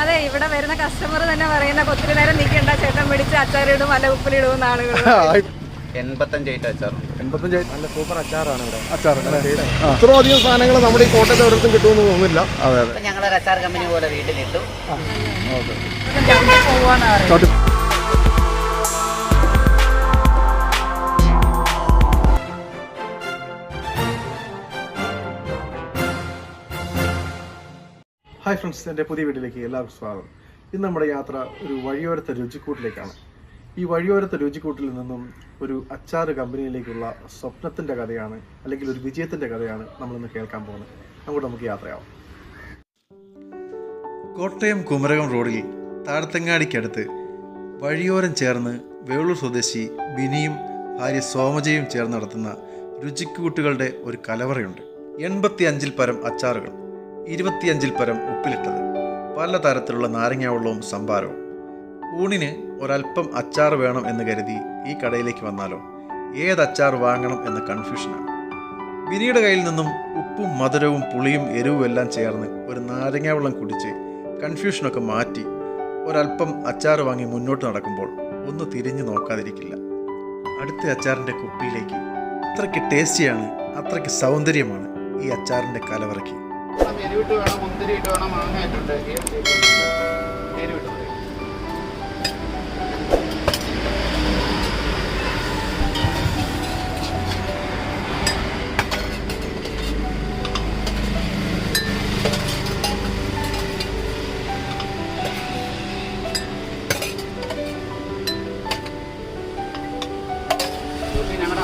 അതെ ഇവിടെ വരുന്ന കസ്റ്റമർ തന്നെ പറയുന്ന ഒത്തിരി നേരം നിൽക്കണ്ട ചേട്ടൻ പിടിച്ച് അച്ചാറിടും അല്ല ഉപ്പിലിടും എന്നാണ് എൺപത്തഞ്ച് നല്ല സൂപ്പർ അച്ചാറാണ് ഇവിടെ. അധികം സാധനങ്ങൾ നമ്മുടെ ഈ കോട്ടയത്തെ ഒരിടത്തും കിട്ടുമെന്ന് തോന്നുന്നില്ല. അതെ അതെ ഞങ്ങളൊരു അച്ചാർ കമ്പനി പോലെ വീട്ടിലിട്ടു. ഓക്കെ ഹായ് ഫ്രണ്ട്സ് എന്റെ പുതിയ വീട്ടിലേക്ക് എല്ലാവർക്കും സ്വാഗതം. ഇന്ന് നമ്മുടെ യാത്ര ഒരു വഴിയോരത്തെ രുചിക്കൂട്ടിലേക്കാണ്. ഈ വഴിയോരത്തെ രുചിക്കൂട്ടിൽ നിന്നും ഒരു അച്ചാർ കമ്പനിയിലേക്കുള്ള സ്വപ്നത്തിന്റെ കഥയാണ് അല്ലെങ്കിൽ ഒരു വിജയത്തിന്റെ കഥയാണ് നമ്മളിന്ന് കേൾക്കാൻ പോകുന്നത്. അങ്ങോട്ട് നമുക്ക് യാത്രയാവാം. കോട്ടയം കുമരകം റോഡിൽ താഴത്തങ്ങാടിക്കടുത്ത് വഴിയോരം ചേർന്ന് വേളൂർ സ്വദേശി ബിനിയും ഭാര്യ സോമജയും ചേർന്ന് നടത്തുന്ന രുചിക്കൂട്ടുകളുടെ ഒരു കലവറയുണ്ട്. എൺപത്തി അഞ്ചിൽ പരം അച്ചാറുകൾ. ഇരുപത്തിയഞ്ചിൽ പരം ഉപ്പിലിട്ടത്. പല തരത്തിലുള്ള നാരങ്ങാവെള്ളവും സംഭാരവും ഊണിന് ഒരല്പം അച്ചാർ വേണം എന്ന് കരുതി ഈ കടയിലേക്ക് വന്നാലോ? ഏത് അച്ചാർ വാങ്ങണം എന്ന കൺഫ്യൂഷനാണ് ബിനിയുടെ കയ്യിൽ നിന്നും ഉപ്പും മധുരവും പുളിയും എരിവും എല്ലാം ചേർന്ന് ഒരു നാരങ്ങാവെള്ളം കുടിച്ച് കൺഫ്യൂഷനൊക്കെ മാറ്റി ഒരല്പം അച്ചാർ വാങ്ങി മുന്നോട്ട് നടക്കുമ്പോൾ ഒന്ന് തിരിഞ്ഞു നോക്കാതിരിക്കില്ല. അടുത്ത അച്ചാറിന്റെ കുപ്പിയിലേക്ക്. അത്രയ്ക്ക് ടേസ്റ്റിയാണ് അത്രയ്ക്ക് സൗന്ദര്യമാണ് ഈ അച്ചാറിന്റെ കലവറയ്ക്ക്. എരിവിട്ട് വേണം മുന്തിരി ഇട്ട് വേണം മാങ്ങ ഇട്ടുണ്ട് എരിവിട്ട്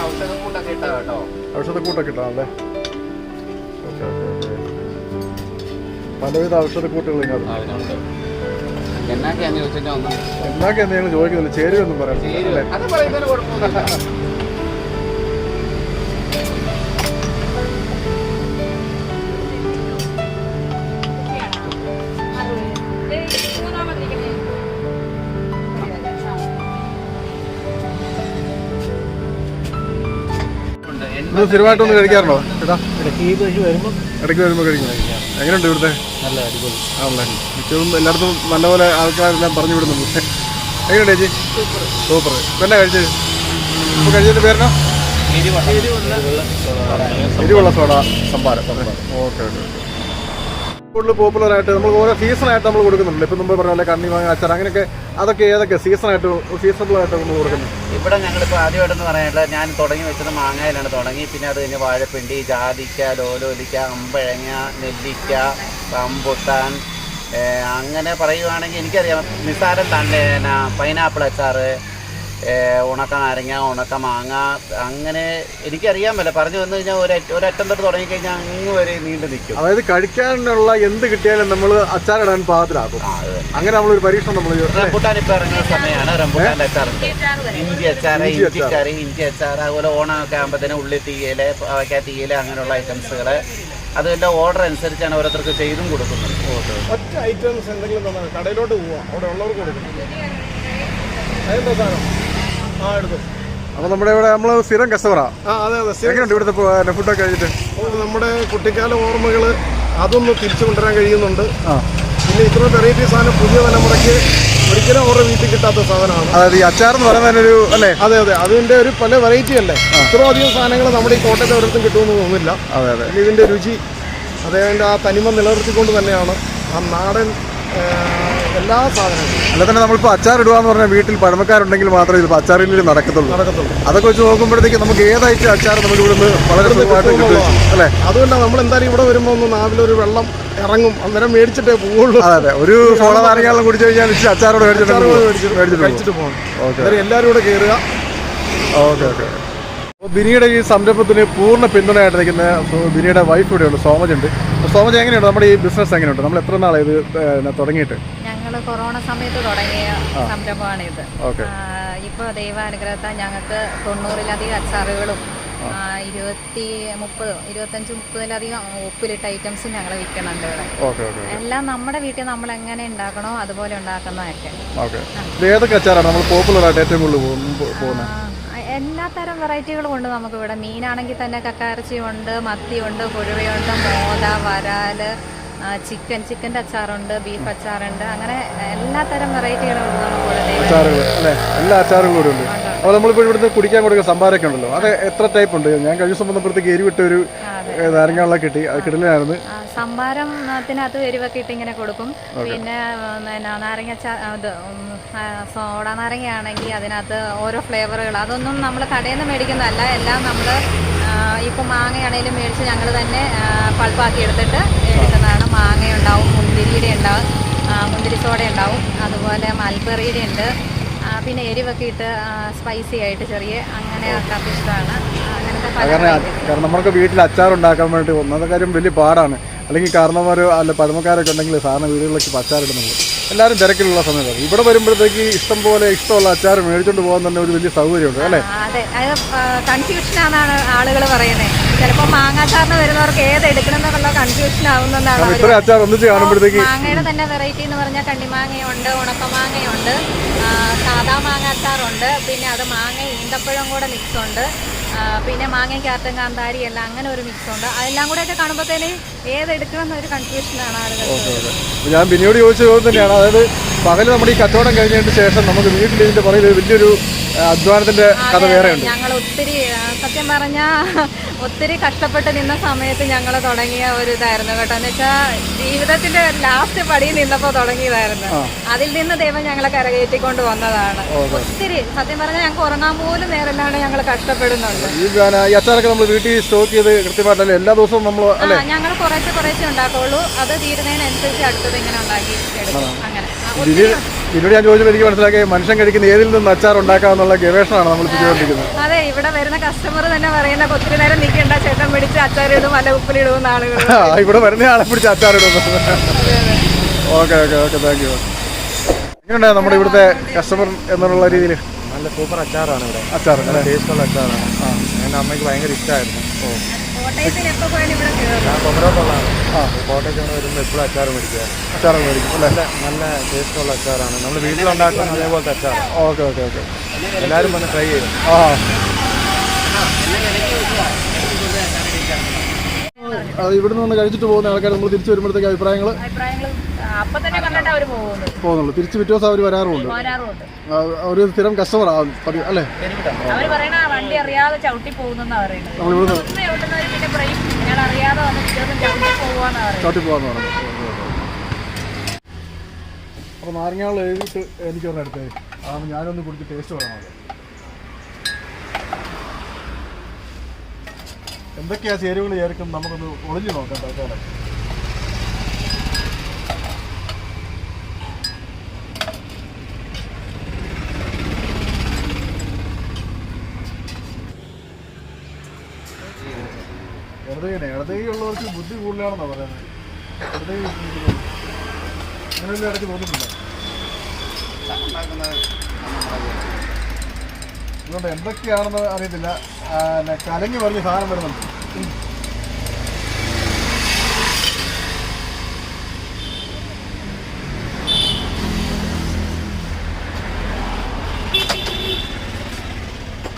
ഔഷധക്കൂട്ടൊക്കെ ഇട്ടാ കേട്ടോ. ഔഷധക്കൂട്ടൊക്കെ ഇട്ടാണല്ലേ? പലവിധ ഔഷധക്കൂട്ടുകൾ ഇതിനകത്ത്. ഒന്ന് എന്നൊക്കെ എന്തെങ്കിലും ചോദിക്കുന്നില്ല. ചേരുവെന്നും പറയാം അത് പറയുന്നതിന് കുഴപ്പമൊന്നുമില്ല. ഇത് സ്ഥിരമായിട്ടൊന്ന് കഴിക്കാറുണ്ടോ? ചേട്ടാ ഇടയ്ക്ക് വരുമ്പോൾ കഴിക്കും. എങ്ങനെയുണ്ട് ഇവിടുത്തെ? നല്ല അടിപൊളി. ആണല്ലേ. മിക്കതും എല്ലായിടത്തും നല്ലപോലെ ആൾക്കാരെല്ലാം പറഞ്ഞു വിടുന്നുണ്ട് എങ്ങനെയുണ്ട് ചേച്ചി? സൂപ്പർ. എന്നാ കഴിച്ചത് ഇപ്പോൾ കഴിച്ചതിന്റെ പേരണോ എരിവുള്ള സോഡ. സംഭാരം ഓക്കെ ഓക്കെ. കൂടുതൽ പോപ്പുലർ ആയിട്ട് നമ്മൾ ഓരോ സീസണായിട്ട് നമ്മൾ കൊടുക്കുന്നുണ്ട്. ഇപ്പം നമ്മൾ പറഞ്ഞ കണ്ണി മാങ്ങ അച്ചാർ അങ്ങനെയൊക്കെ അതൊക്കെ ഏതൊക്കെ സീസണായിട്ട് സീസണബിൾ ആയിട്ട് നമ്മൾ കൊടുക്കുന്നത് ഇവിടെ ഞങ്ങളിപ്പോൾ ആദ്യമായിട്ടെന്ന് പറയാനുള്ളത് ഞാൻ തുടങ്ങി വെച്ചത് മാങ്ങയിലാണ് തുടങ്ങി. പിന്നെ അത് കഴിഞ്ഞ് വാഴപ്പിണ്ടി ജാതിക്ക ലോലോലിക്ക അമ്പഴങ്ങ നെല്ലിക്ക റംബുട്ടാൻ അങ്ങനെ പറയുവാണെങ്കിൽ എനിക്കറിയാം. നിസ്സാരം തന്നെ പൈനാപ്പിൾ അച്ചാറ് ഉണക്ക നാരങ്ങ ഉണക്ക മാങ്ങ അങ്ങനെ എനിക്കറിയാൻ പറ്റില്ല. പറഞ്ഞു വന്നു കഴിഞ്ഞാൽ ഒരു ഒരറ്റം തൊട്ട് തുടങ്ങിക്കഴിഞ്ഞാൽ അങ്ങ് വരെ നീണ്ടു നിൽക്കും. അതായത് കഴിക്കാനുള്ള എന്ത് കിട്ടിയാലും നമ്മൾ അച്ചാറിടാൻ പാകത്തിലാക്കും. അങ്ങനെ നമ്മളൊരു പരീക്ഷണം നമ്മൾ റംബുട്ടാൻ ഇപ്പം ഇറങ്ങുന്ന സമയമാണ് റംബുട്ടാൻ അച്ചാറുണ്ട് ഇഞ്ചി അച്ചാർ ഇഞ്ചി ഇഞ്ചി അച്ചാറ്. കറി ഇഞ്ചി അച്ചാർ അതുപോലെ ഓണമൊക്കെ ആകുമ്പോഴത്തേനും ഉള്ളി തീയൽ പാവയ്ക്ക തീയൽ അങ്ങനെയുള്ള ഐറ്റംസുകൾ അതെല്ലാം ഓർഡർ അനുസരിച്ചാണ് ഓരോരുത്തർക്ക് ചെയ്തും കൊടുക്കുന്നത്. ഒറ്റ ഐറ്റംസ് എന്തെങ്കിലും കടയിലോട്ട് പോവാം. അവിടെ ഉള്ളവർക്ക് കൊടുക്കണം. അതെന്താ സാധനം? ആ എടുത്തു. അപ്പോൾ നമ്മുടെ ഇവിടെ നമ്മൾ സ്ഥിരം കസ്റ്റമറാ ആ. അതെ അതെ സ്ഥിരം എങ്ങനെയുണ്ട് ഇവിടുത്തെ ഫുഡൊക്കെ കഴിഞ്ഞിട്ട്? നമ്മുടെ കുട്ടിക്കാല ഓർമ്മകൾ അതൊന്ന് തിരിച്ചു കൊണ്ടുവരാൻ കഴിയുന്നുണ്ട്. പിന്നെ ഇത്ര വെറൈറ്റി സാധനം പുതിയ തലമുറയ്ക്ക് ഒരിക്കലും അവരുടെ വീട്ടിൽ കിട്ടാത്ത സാധനമാണ്. അതായത് ഈ അച്ചാർ എന്ന് പറയുന്ന ഒരു അല്ലേ? അതെ അതെ അതിന്റെ ഒരു പല വെറൈറ്റി അല്ലേ? ഇത്ര അധികം സാധനങ്ങൾ നമ്മുടെ ഈ കോട്ടയത്തെ ഒരിടത്തും കിട്ടുമെന്ന് തോന്നുന്നില്ല. അതെ അതെ. ഇതിന്റെ രുചി അതേതിന്റെ ആ തനിമ നിലനിർത്തിക്കൊണ്ട് തന്നെയാണ് ആ നാടൻ എല്ലാ സാധനങ്ങളും. അല്ല തന്നെ നമ്മളിപ്പോൾ അച്ചാർ ഇടുക എന്ന് പറഞ്ഞാൽ വീട്ടിൽ പഴമക്കാരുണ്ടെങ്കിൽ മാത്രമേ ഇതിപ്പോൾ അച്ചാറിൽ നടക്കത്തുള്ളൂ. നടക്കത്തുള്ളൂ. അതൊക്കെ വെച്ച് നോക്കുമ്പോഴത്തേക്ക് നമുക്ക് ഏതായിട്ട് അച്ചാർ നമുക്ക് ഇവിടുന്ന് വളരെ സുഖമായിട്ട് കിട്ടും. അല്ലേ? അതുകൊണ്ടാണ് നമ്മൾ എന്തായാലും ഇവിടെ വരുമ്പോൾ ഒന്ന് നാവിലൊരു വെള്ളം ഇറങ്ങും. അന്നേരം മേടിച്ചിട്ടേ പോവുള്ളൂ. അതെ അതെ. ഒരു സോള നാരങ്ങാളം കുടിച്ചു കഴിഞ്ഞാൽ ഇച്ചിരി അച്ചാറോട് മേടിച്ചിട്ട്. മേടിച്ചിട്ട് പോകും. കഴിച്ചിട്ട് പോകണം. ഓക്കെ എല്ലാവരും കൂടെ കയറുക ഓക്കെ ഓക്കെ. ബിനിയുടെ ഈ സംരംഭത്തിന് പൂർണ പിന്തുണയായിട്ട് നിൽക്കുന്ന സോ- ബിനിയുടെ വൈഫ് ഇവിടെയുണ്ട് സോമജ് ഉണ്ട് അപ്പോൾ സോമജ് എങ്ങനെയുണ്ട്? നമ്മുടെ ഈ ബിസിനസ് എങ്ങനെയുണ്ട്? നമ്മൾ എത്ര നാളെ ഇത് തുടങ്ങിയിട്ട്? ഞങ്ങൾ കൊറോണ സമയത്ത് തുടങ്ങിയ സംരംഭമാണിത്. ഇത് ഇപ്പോൾ ദൈവാനുഗ്രഹത്താൽ ഞങ്ങൾക്ക് തൊണ്ണൂറിലധികം അച്ചാറുകളും ഇരുപത്തി മുപ്പത് ഇരുപത്തഞ്ച് മുപ്പതിലധികം ഉപ്പിലിട്ട ഐറ്റംസും ഞങ്ങൾ വിൽക്കുന്നുണ്ട് ഇവിടെ. എല്ലാം നമ്മുടെ വീട്ടിൽ നമ്മൾ എങ്ങനെ ഉണ്ടാക്കണോ അതുപോലെ ഉണ്ടാക്കുന്നതൊക്കെ. ഏതൊക്കെ അച്ചാറാണ്? നമ്മൾ പോപ്പുലർ ആയിട്ട് ഏറ്റവും കൂടുതൽ പോകുന്ന- പോകുന്നത്? എല്ലാ തരം വെറൈറ്റികളും ഉണ്ട് നമുക്കിവിടെ. മീനാണെങ്കിൽ തന്നെ കക്കാരച്ചി മത്തിയുണ്ട് മത്തി ഉണ്ട് കുഴുവയുണ്ട് മോത വരാൽ ചിക്കൻ ചിക്കന്റെ അച്ചാറുണ്ട് ബീഫ് അച്ചാറുണ്ട്. അങ്ങനെ എല്ലാ തരം വെറൈറ്റികളും അച്ചാറുകൾ അല്ലേ? എല്ലാ അച്ചാറുകളും കൂടെ ഉണ്ട്. അപ്പോൾ നമ്മളിപ്പോൾ ഇവിടുന്ന് കുടിക്കാൻ കൊടുക്കുന്ന സംഭാരമൊക്കെ ഉണ്ടല്ലോ. അത് എത്ര ടൈപ്പ് ഉണ്ട്? ഞാൻ കഴിഞ്ഞ ദിവസം വന്നപ്പോഴത്തേക്ക് എരിവിട്ട ഒരു ഏ, നാരങ്ങാവെള്ളം കിട്ടി. അത് കിടലായിരുന്നു സംഭാരത്തിനകത്ത് എരിവൊക്കെ ഇട്ട് ഇങ്ങനെ കൊടുക്കും. പിന്നെ നാരങ്ങ ഇത് സോഡ നാരങ്ങയാണെങ്കിൽ അതിനകത്ത് ഓരോ ഫ്ലേവറുകൾ. അതൊന്നും നമ്മൾ കടയിൽ നിന്ന് മേടിക്കുന്നതല്ല. എല്ലാം നമ്മൾ ഇപ്പം മാങ്ങയാണേലും മേടിച്ച് ഞങ്ങൾ തന്നെ പൾപ്പാക്കി എടുത്തിട്ട് എടുക്കുന്നതാണ്. മാങ്ങ ഉണ്ടാവും മുന്തിരിയുടെ ഉണ്ടാവും മുന്തിരി സോഡ ഉണ്ടാവും. അതുപോലെ മൽബറിയുടെ ഉണ്ട്. പിന്നെ എരിവൊക്കെ ഇട്ട് സ്പൈസി ആയിട്ട് ചെറിയ അങ്ങനെ ആൾക്കാർക്ക് ഇഷ്ടമാണ്. അങ്ങനത്തെ. കാരണം നമ്മൾക്ക് വീട്ടിൽ അച്ചാർ ഉണ്ടാക്കാൻ വേണ്ടി ഒന്നാമത്തെ കാര്യം വലിയ പാടാണ്. അല്ലെങ്കിൽ കാരണവന്മാർ അല്ല പഴമക്കാരൊക്കെ ഉണ്ടെങ്കിൽ സാധാരണ വീടുകളിലേക്ക് ഇടുന്നത് എല്ലാവരും തിരക്കിലുള്ള സമയത്താണ്. ഇവിടെ വരുമ്പോഴത്തേക്ക് ഇഷ്ടം പോലെ ഇഷ്ടമുള്ള അച്ചാർ മേടിച്ചുകൊണ്ട് പോകാൻ തന്നെ ഒരു വലിയ സൗകര്യമുണ്ട് അല്ലേ? അതെ. അത് കൺഫ്യൂഷൻ ആണെന്നാണ് ആളുകൾ പറയുന്നത് ചിലപ്പോൾ മാങ്ങാച്ചാറിന് വരുന്നവർക്ക് ഏത് എടുക്കണം എന്നുള്ള കൺഫ്യൂഷൻ ആവുന്നതാണ് ഇത്രയും അച്ചാർ ഒന്നിച്ച് കാണുമ്പോഴത്തേക്ക് മാങ്ങയുടെ തന്നെ വെറൈറ്റി എന്ന് പറഞ്ഞാൽ കണ്ണിമാങ്ങയുണ്ട് ഉണക്കമാങ്ങയുണ്ട് ആ, മാങ്ങ അച്ചാറുണ്ട് പിന്നെ അത് മാങ്ങ ഈന്തപ്പഴം കൂടെ മിക്സ് ഉണ്ട് പിന്നെ മാങ്ങ ക്യാരറ്റും കാന്താരി എല്ലാം അങ്ങനെ ഒരു മിക്സ് ഉണ്ട് അതെല്ലാം കൂടെ ഒക്കെ കാണുമ്പോഴത്തേന് ഏതെടുക്കണം എന്നൊരു കൺഫ്യൂഷനാണ് ആളുകൾ ഞാൻ പിന്നീട് ചോദിച്ച ചോദ്യം തന്നെയാണ്. അതായത് പകൽ നമ്മുടെ ഈ കച്ചവടം കഴിഞ്ഞതിന് ശേഷം നമുക്ക് വീട്ടിൽ ഇതിന്റെ പുറകിൽ വലിയൊരു അധ്വാനത്തിന്റെ കഥ വേറെ ഉണ്ട് ഞങ്ങൾ ഒത്തിരി സത്യം പറഞ്ഞ ഒത്തിരി കഷ്ടപ്പെട്ട് നിന്ന സമയത്ത് ഞങ്ങൾ തുടങ്ങിയ ഒരു ഇതായിരുന്നു കേട്ടോ. എന്ന് വെച്ചാൽ ജീവിതത്തിന്റെ ലാസ്റ്റ് പടി നിന്നപ്പോൾ തുടങ്ങിയതായിരുന്നു. അതിൽ നിന്ന് ദൈവം ഞങ്ങളെ കരകയറ്റിക്കൊണ്ട് വന്നതാണ്. ഒത്തിരി സത്യം പറഞ്ഞാൽ ഞങ്ങൾക്ക് ഉറങ്ങാൻ പോലും നേരമില്ലാണ്ട് ഞങ്ങൾ കഷ്ടപ്പെടുന്നുണ്ട്. ഈ അച്ചാറൊക്കെ നമ്മൾ വീട്ടിൽ സ്റ്റോക്ക് ചെയ്ത് കൃത്യമായിട്ടല്ലേ? എല്ലാ ദിവസവും നമ്മൾ ഞങ്ങൾ കുറേശ്ശെ കുറേശ്ശെ ഉണ്ടാക്കുള്ളൂ. അത് തീരുന്നതിനനുസരിച്ച് അടുത്തത് ഇങ്ങനെ ഉണ്ടാക്കി എടുക്കും. അങ്ങനെ. ഇതിനോട് ഞാൻ ചോദിച്ചപ്പോൾ എനിക്ക് മനസ്സിലാക്കി മനുഷ്യൻ കഴിക്കുന്ന ഏതിൽ നിന്ന് അച്ചാർ ഉണ്ടാക്കാമെന്നുള്ള ഗവേഷണമാണ് നമ്മൾ ചെയ്തുകൊണ്ടിരിക്കുന്നത്. അതെ ഇവിടെ വരുന്ന കസ്റ്റമർ തന്നെ പറയുന്ന ഒത്തിരി നേരം നിൽക്കേണ്ട ചേട്ടൻ പിടിച്ച് അച്ചാറിടും അല്ല ഉപ്പിലിടും ആളുകൾ ഇവിടെ വരുന്ന ആളെ പിടിച്ച് അച്ചാർ ഇടുന്നു okay okay okay thank you. എങ്ങനെയുണ്ട് നമ്മുടെ ഇവിടുത്തെ കസ്റ്റമർ എന്നുള്ള രീതിയിൽ? നല്ല സൂപ്പർ അച്ചാറാണ് ഇവിടെ. അച്ചാർ നല്ല ടേസ്റ്റുള്ള അച്ചാറാണ്. എന്റെ അമ്മയ്ക്ക് ഭയങ്കര ഇഷ്ടമായിരുന്നു ഓ. ഞാൻ കൊമരോട്ടുള്ളതാണ് ആ. കോട്ടയത്ത് വരുമ്പോൾ എപ്പോഴും അച്ചാർ മേടിക്കുക. അച്ചാർ മേടിക്കും നല്ല നല്ല ടേസ്റ്റുള്ള അച്ചാറാണ്. നമ്മൾ വീട്ടിലുണ്ടാക്കുന്ന അതേപോലത്തെ അച്ചാർ ഓക്കെ ഓക്കെ ഓക്കെ. എല്ലാവരും വന്ന് ട്രൈ ചെയ്യും. ആ. ഇവിടുന്ന് വന്ന് കഴിച്ചിട്ട് പോകുന്ന ആൾക്കാർ നമ്മൾ തിരിച്ചു വരുമ്പോഴത്തേക്ക് അഭിപ്രായങ്ങൾ പോകുന്നുള്ളൂ. തിരിച്ചു പിറ്റേ ദിവസം അവർ വരാറുമുണ്ട്. ആ, ഒരു സ്ഥിരം കസ്റ്റമർ ആവും അല്ലേ? അറിയാതെ ചവിട്ടി പോകാന്ന് പറഞ്ഞു. അപ്പോൾ നാരങ്ങാൾ എഴുതിയിട്ട് എനിക്ക് പറഞ്ഞ അടുത്തേ അതാണ് ഞാനൊന്ന് കുടിച്ച് ടേസ്റ്റ് പറയാമല്ലോ എന്തൊക്കെയാ ചേരുവകൾ ചേർക്കും നമുക്കൊന്ന് ഒളിഞ്ഞു നോക്കാം തൽക്കാലം. ഇടതകനെ ഇടതകയുള്ളവർക്ക് ബുദ്ധി കൂടുതലാണെന്നാണ് പറയുന്നത്. ഇടതകി അങ്ങനെയൊന്നും ഇടയ്ക്ക് തോന്നിട്ടില്ല അതുകൊണ്ട് എന്തൊക്കെയാണെന്ന് അറിയത്തില്ല. കലങ്ങി പറഞ്ഞ് സാധനം വരുന്നുണ്ട്.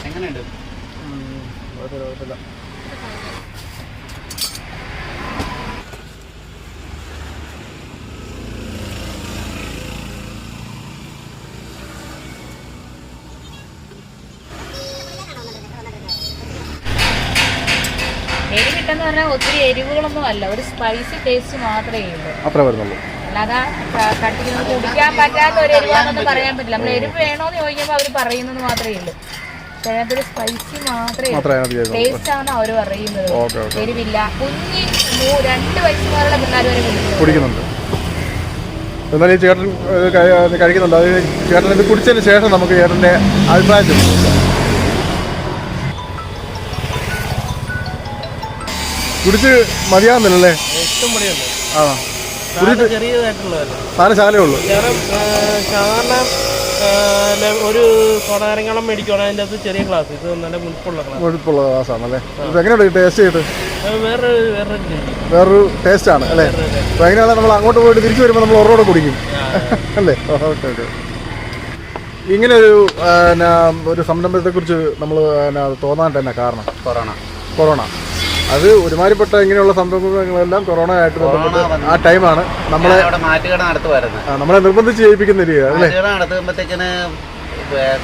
എങ്ങനെയുണ്ട്? കുഴപ്പമില്ല കുഴപ്പമില്ല. പറഞ്ഞാൽ ഒത്തിരി എരിവുകളൊന്നും അല്ല. ഒരു സ്പൈസി ടേസ്റ്റ് മാത്രമേ ഉള്ളൂ. അത്ര വരുന്നുള്ളൂ. അല്ലാതെ കുടിക്കാൻ പറ്റാത്ത ഒരു എരിവാണെന്ന് പറയാൻ പറ്റില്ല. നമ്മൾ എരിവ് വേണോന്ന് ചോദിക്കുമ്പോൾ അവർ പറയുന്നത് മാത്രമേ ഉള്ളൂ. അതിനകത്തൊരു സ്പൈസി മാത്രമേ ടേസ്റ്റ് ആണ് അവർ പറയുന്നത്. എരിവില്ല. കുഞ്ഞി രണ്ട് വയസ്സുകാരുടെ പിള്ളേർ വരെ കുടിക്കുന്നുണ്ട്. എന്നാലും ഈ ചേട്ടൻ കഴിക്കുന്നുണ്ട്. അത് ചേട്ടൻ ഇത് കുടിച്ചതിന് ശേഷം നമുക്ക് ചേട്ടന്റെ അഭിപ്രായം ചോദിക്കാം കുടിച്ച് മതിയാവുന്നില്ലല്ലേ? ഇഷ്ടം പണിയുണ്ട് ആ. കുടിച്ച് ചെറിയതായിട്ടുള്ളതല്ല. സാധനം ശാലേ ഉള്ളൂ കാരണം സാധാരണ ഒരു സോഡാരങ്ങളും മേടിക്കുകയാണ് അതിന്റെ അകത്ത് ചെറിയ ഗ്ലാസ്. ഇത് നല്ല മുൻപുള്ള ഗ്ലാസ്. കൊഴുപ്പുള്ള ഗ്ലാസ്സാണല്ലേ? ഇത് എങ്ങനെയുണ്ട് ടേസ്റ്റ് ചെയ്ത് വേറെ വേറെ രുചി. വേറൊരു ടേസ്റ്റ് ആണ് അല്ലേ? അപ്പോൾ എങ്ങനെയാണ് നമ്മൾ അങ്ങോട്ട് പോയിട്ട് തിരിച്ചു വരുമ്പോൾ നമ്മൾ ഒരോടെ കുടിക്കും. അല്ലേ? Okay okay. ഇങ്ങനെ ഒരു ഒരു സംരംഭത്തെക്കുറിച്ച് നമ്മൾ തോന്നാൻ തന്നെ കാരണം? കൊറോണ. കൊറോണ. അത് ഒരുമാതിരിപ്പെട്ട ഇങ്ങനെയുള്ള സംരംഭങ്ങളെല്ലാം കൊറോണ ആയിട്ട് ബന്ധപ്പെട്ട് ആ ടൈമാണ്. നമ്മളെ മാറ്റുകട നടത്തുമായിരുന്നു നമ്മളെ നിർബന്ധിച്ച് ചെയ്യിപ്പിക്കുന്ന മാറ്റുകട നടത്തുമ്പോഴത്തേക്കിന്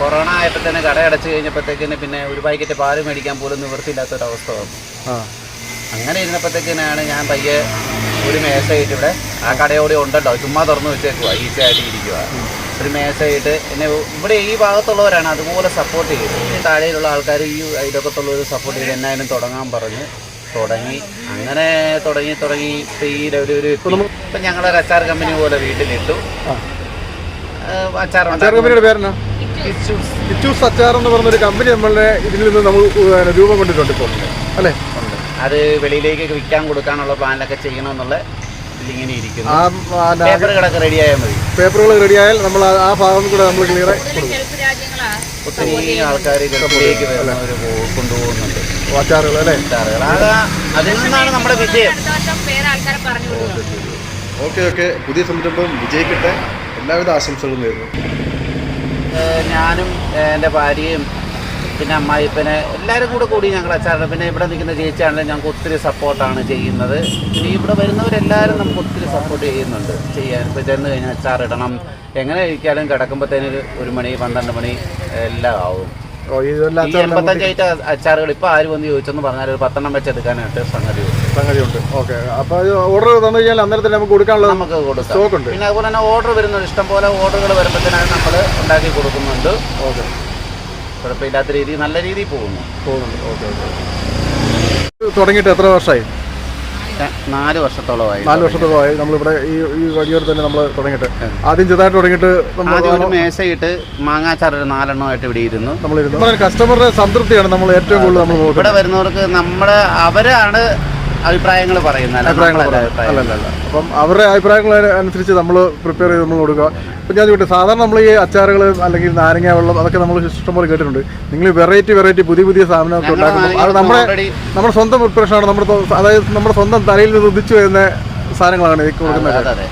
കൊറോണ ആയപ്പോൾ തന്നെ കട അടച്ചു കഴിഞ്ഞപ്പോഴത്തേക്കിന് പിന്നെ ഒരു പാക്കറ്റ് പാൽ മേടിക്കാൻ പോലും നിവൃത്തിയില്ലാത്തൊരവസ്ഥ വന്നു. ആ. അങ്ങനെ ഇരുന്നപ്പോഴത്തേക്കിനാണ് ഞാൻ പയ്യെ ഒരു മേശയിട്ട് ഇവിടെ ആ കടയോടെ ഉണ്ടല്ലോ. ചുമ്മാ തുറന്നു വെച്ചേക്കുക ഈസിയായിട്ട് ഇരിക്കുക ഒരു മേശയിട്ട് എന്നെ ഇവിടെ ഈ ഭാഗത്തുള്ളവരാണ് അതുപോലെ സപ്പോർട്ട് ചെയ്തത്. ഈ താഴെയുള്ള ആൾക്കാർ ഈ അയൽവക്കത്തുള്ളവർ സപ്പോർട്ട് ചെയ്ത് എന്നായാലും തുടങ്ങാൻ പറഞ്ഞ് തുടങ്ങി. അങ്ങനെ തുടങ്ങി തുടങ്ങി. ഇപ്പം ഈ ഒരു ഒരു ഇപ്പം ഞങ്ങളൊരു അച്ചാർ കമ്പനി പോലെ വീട്ടിലിട്ടു. അച്ചാർ അച്ചാർ കമ്പനിയുടെ പേരെന്നാ? ഇഷ്യൂസ് കിച്ചൂസ് അച്ചാർ എന്ന് പറഞ്ഞൊരു കമ്പനി നമ്മളുടെ ഇതിൽ നിന്ന് നമ്മൾ രൂപം കൊണ്ടിട്ടുണ്ട് ഇപ്പോൾ. അല്ലേ? അത് വെളിയിലേക്ക് വിൽക്കാൻ കൊടുക്കാനുള്ള പ്ലാനൊക്കെ ചെയ്യണമെന്നുള്ള ഇതിങ്ങനെ ഇരിക്കുന്നു. പേപ്പറുകളൊക്കെ റെഡി ആയാൽ മതി. പേപ്പറുകൾ റെഡിയായാൽ നമ്മൾ ആ- ഭാഗം കൂടെ നമ്മൾ ക്ലിയർ കൊടുക്കും. ഒത്തിരി ആൾക്കാർ ഗൾഫിലേക്ക് വരുന്നവർ കൊണ്ടുപോകുന്നുണ്ട്. അച്ചാറുകൾ അല്ലേ? അച്ചാറുകൾ അത് അതിൽ നിന്നാണ് നമ്മുടെ വിജയം. Okay okay. പുതിയ സംരംഭം വിജയിക്കട്ടെ. എല്ലാവിധ ആശംസകളും നേരുന്നു. ഞാനും എന്റെ ഭാര്യയും പിന്നെ അമ്മായിപ്പനെ എല്ലാവരും കൂടെ കൂടി ഞങ്ങൾ അച്ചാറിന്. പിന്നെ ഇവിടെ നിൽക്കുന്ന ചേച്ചിയാണെങ്കിലും ഞങ്ങൾക്ക് ഒത്തിരി സപ്പോർട്ടാണ് ചെയ്യുന്നത്. പിന്നെ ഇവിടെ വരുന്നവരെല്ലാവരും നമുക്ക് ഒത്തിരി സപ്പോർട്ട് ചെയ്യുന്നുണ്ട് ചെയ്യാൻ. ഇപ്പോൾ ചെന്ന് കഴിഞ്ഞാൽ അച്ചാറിടണം എങ്ങനെ കഴിക്കാനും കിടക്കുമ്പോഴത്തേനൊരു ഒരു- മണി പന്ത്രണ്ട് മണി എല്ലാം ആവും. ഓ ഇതെല്ലാം ഈ അച്ചാറിന് എൺപത്തഞ്ച് ഐറ്റം അച്ചാറുകൾ ഇപ്പൊ ആര് വന്ന് ചോദിച്ചെന്ന് പറഞ്ഞാൽ ഒരു പത്തെണ്ണം വെച്ചെടുക്കാനായിട്ട് സംഗതി ഉണ്ട്. സംഗതിയുണ്ട്. ഓക്കെ. അപ്പോൾ ഓർഡർ തന്നു കഴിഞ്ഞാൽ അന്നേരം തന്നെ നമുക്ക് കൊടുക്കാനുള്ള നമുക്ക് കൊടുക്കാം. സ്റ്റോക്ക് ഉണ്ട്. പിന്നെ അതുപോലെ തന്നെ ഓർഡർ വരുന്നുണ്ട് ഇഷ്ടം പോലെ ഓർഡറുകൾ വരുമ്പോഴത്തേനാണ് നമ്മൾ ഉണ്ടാക്കി കൊടുക്കുന്നുണ്ട്. ഓക്കെ. കുഴപ്പമില്ലാത്ത രീതിയിൽ നല്ല രീതിയിൽ പോകുന്നു. പോകുന്നുണ്ട്. Okay okay. തുടങ്ങിയിട്ട് എത്ര വർഷമായി? നാല് വർഷത്തോളമായി നാല് വർഷത്തോളമായി. നമ്മളിവിടെ ഈ ഈ വഴിയോട് തന്നെ നമ്മൾ തുടങ്ങിയിട്ട്. ആദ്യം ചെറുതായിട്ട് തുടങ്ങിയിട്ട് ആദ്യം ഒരു മേശയിട്ട് മാങ്ങാച്ചാർ ഒരു നാലെണ്ണമായിട്ട് ഇവിടെ ഇരുന്നു. നമ്മൾ കസ്റ്റമറുടെ സംതൃപ്തിയാണ് നമ്മൾ ഏറ്റവും കൂടുതൽ നമ്മൾ ഇവിടെ വരുന്നവർക്ക് നമ്മുടെ അവരാണ് അഭിപ്രായങ്ങൾ പറയുന്നത് അഭിപ്രായങ്ങൾ അല്ല അപ്പം അവരുടെ അഭിപ്രായങ്ങൾ അനുസരിച്ച് നമ്മൾ പ്രിപ്പയർ ചെയ്ത് നമ്മൾ കൊടുക്കുക. ഇപ്പം ഞാൻ ചോദിക്കട്ടെ സാധാരണ നമ്മൾ ഈ അച്ചാറുകൾ അല്ലെങ്കിൽ നാരങ്ങ വെള്ളം അതൊക്കെ നമ്മൾ ഇഷ്ടംപോലെ കേട്ടിട്ടുണ്ട്. നിങ്ങൾ വെറൈറ്റി വെറൈറ്റി പുതിയ പുതിയ സാധനമൊക്കെ ഉണ്ടാക്കുന്നു ഉണ്ടാക്കുമ്പോൾ അത് നമ്മുടെ നമ്മുടെ സ്വന്തം പ്രിപ്പറേഷനാണ് നമ്മുടെ അതായത് നമ്മുടെ സ്വന്തം തലയിൽ നിന്ന് ഉദിച്ചു വരുന്ന സാധനങ്ങളാണ് കൊടുക്കുന്നത് അതെ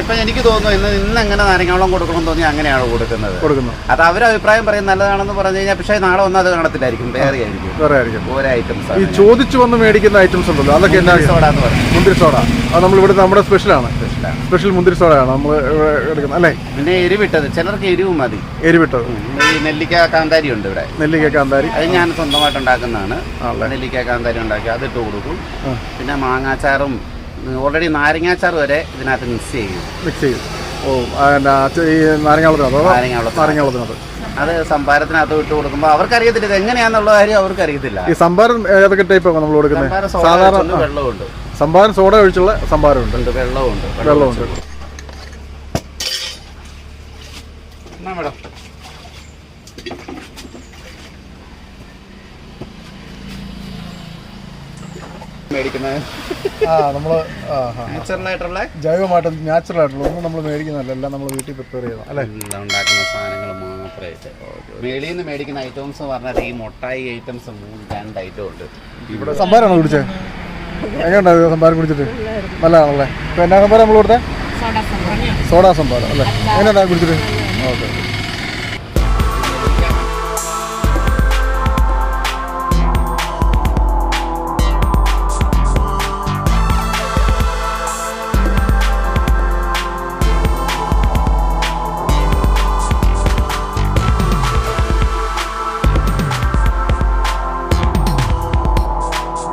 ഇപ്പൊ എനിക്ക് തോന്നുന്നു ഇന്ന് ഇന്ന് എങ്ങനെ നാരങ്ങാവളം കൊടുക്കണം തോന്നി അങ്ങനെയാണ് കൊടുക്കുന്നത്. കൊടുക്കുന്നു അത് അവരെ അഭിപ്രായം പറയും നല്ലതാണെന്ന് പറഞ്ഞു കഴിഞ്ഞാൽ പക്ഷേ നാളെ ഒന്നും അത് കാണത്തില്ലായിരിക്കും വേറെ ആയിരിക്കും. വേറെ ആയിരിക്കും. ഓരോ ഐറ്റംസ് ഈ ചോദിച്ചു വന്ന് മേടിക്കുന്ന ഐറ്റംസ് ഉണ്ടല്ലോ അതൊക്കെ എന്നാ സോഡ മുന്തിരി സോഡ. അത് നമ്മൾ ഇവിടെ നമ്മുടെ സ്പെഷ്യലാണ് സ്പെഷ്യലാണ് സ്പെഷ്യൽ മുന്തിരി സോഡയാണ്. നമ്മൾ എടുക്കുന്നത് അല്ലേ? പിന്നെ എരിവിട്ടത് ചിലർക്ക് എരിവ് മതി. എരിവിട്ടത് ഈ നെല്ലിക്ക കാന്താരി ഉണ്ട് ഇവിടെ. നെല്ലിക്ക കാന്താരി. അത് ഞാൻ സ്വന്തമായിട്ട് ഉണ്ടാക്കുന്നതാണ്. നെല്ലിക്ക കാന്താരി ഉണ്ടാക്കി അത് ഇട്ട് കൊടുക്കും. പിന്നെ മാങ്ങാച്ചാറും ഓൾറെഡി നാരങ്ങാച്ചാർ വരെ ഇതിനകത്ത് മിക്സ് ചെയ്യും. മിക്സ് ചെയ്യും. ഓ ഈ നാരങ്ങാവളത്തിനകത്ത് നാരങ്ങാവളത്തിനകത്ത്? അത് സംഭാരത്തിനകത്ത് ഇട്ട് കൊടുക്കുമ്പോൾ അവർക്കറിയത്തില്ല ഇത് എങ്ങനെയാന്നുള്ള കാര്യം അവർക്ക് അറിയത്തില്ല ഈ സംഭാരം ഏതൊക്കെ ടൈപ്പ് നമ്മൾ കൊടുക്കുന്നത് സാധാരണ വെള്ളമുണ്ട് സംഭാരം സോഡ ഒഴിച്ചുള്ള സംഭാരമുണ്ട് ഉണ്ട് വെള്ളമുണ്ട് വെള്ളമുണ്ട് എന്നാ മേഡം? ആ നമ്മൾ നാച്ചുറലായിട്ടുള്ള? ജൈവമായിട്ട് നാച്ചുറൽ ആയിട്ടുള്ള ഒന്നും നമ്മൾ മേടിക്കുന്നതല്ല എല്ലാം നമ്മൾ വീട്ടിൽ പ്രിപ്പയർ ചെയ്യണം അല്ലേ? എല്ലാം ഉണ്ടാക്കുന്ന സാധനങ്ങൾ മാത്രമായിട്ട്. മേളിൽ നിന്ന് മേടിക്കുന്ന ഐറ്റംസ് പറഞ്ഞാൽ ഈ മുട്ടായി ഐറ്റംസ് മൂന്ന് രണ്ട് ഐറ്റം ഉണ്ട്. ഇവിടെ സംഭാരമാണോ കുടിച്ചത് എങ്ങനെയുണ്ടായത് സംഭാരം കുടിച്ചിട്ട്? നല്ലതാണല്ലേ? ഇപ്പം എന്നാ സംഭാരം നമ്മൾ കൊടുത്തേ? സോഡാ സംഭാരം. അല്ലേ? എങ്ങനെയുണ്ടാകും കുടിച്ചിട്ട്? ഓക്കെ.